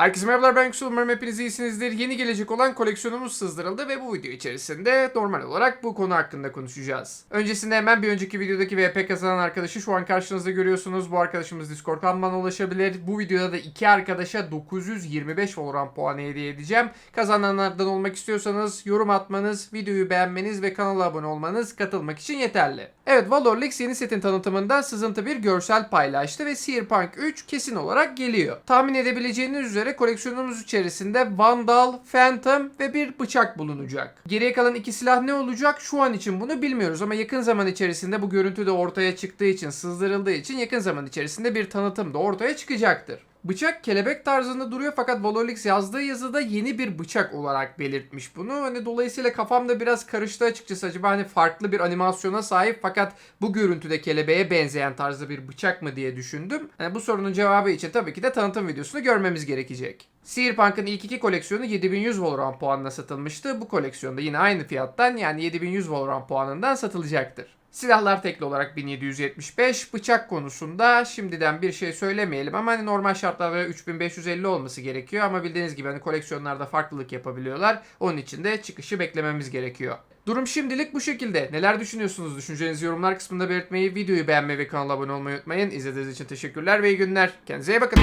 Herkese merhabalar ben Yusuf umarım hepiniz iyisinizdir. Yeni gelecek olan koleksiyonumuz sızdırıldı ve bu video içerisinde normal olarak bu konu hakkında konuşacağız. Öncesinde hemen bir önceki videodaki VP kazanan arkadaşı şu an karşınızda görüyorsunuz. Bu arkadaşımız Discord'dan bana ulaşabilir. Bu videoda da iki arkadaşa 925 Valorant puanı hediye edeceğim. Kazananlardan olmak istiyorsanız yorum atmanız, videoyu beğenmeniz ve kanala abone olmanız katılmak için yeterli. Evet Valorlix yeni setin tanıtımında sızıntı bir görsel paylaştı ve Cyberpunk 3 kesin olarak geliyor. Tahmin edebileceğiniz üzere koleksiyonumuz içerisinde Vandal, Phantom ve bir bıçak bulunacak. Geriye kalan iki silah ne olacak şu an için bunu bilmiyoruz ama yakın zaman içerisinde bu görüntü de ortaya çıktığı için, sızdırıldığı için yakın zaman içerisinde bir tanıtım da ortaya çıkacaktır. Bıçak kelebek tarzında duruyor fakat Valorlix yazdığı yazıda yeni bir bıçak olarak belirtmiş bunu. Hani dolayısıyla kafamda biraz karıştı açıkçası. Acaba hani farklı bir animasyona sahip fakat bu görüntüde kelebeğe benzeyen tarzda bir bıçak mı diye düşündüm. Hani bu sorunun cevabı için tabii ki de tanıtım videosunu görmemiz gerekecek. Cyberpunk'ın ilk iki koleksiyonu 7100 Valorant puanına satılmıştı. Bu koleksiyonda yine aynı fiyattan yani 7100 Valorant puanından satılacaktır. Silahlar tekli olarak 1775. Bıçak konusunda şimdiden bir şey söylemeyelim ama hani normal şartlarda 3550 olması gerekiyor ama bildiğiniz gibi hani koleksiyonlarda farklılık yapabiliyorlar. Onun için de çıkışı beklememiz gerekiyor. Durum şimdilik bu şekilde. Neler düşünüyorsunuz? Düşüncelerinizi yorumlar kısmında belirtmeyi, videoyu beğenmeyi ve kanala abone olmayı unutmayın. İzlediğiniz için teşekkürler ve iyi günler. Kendinize iyi bakın.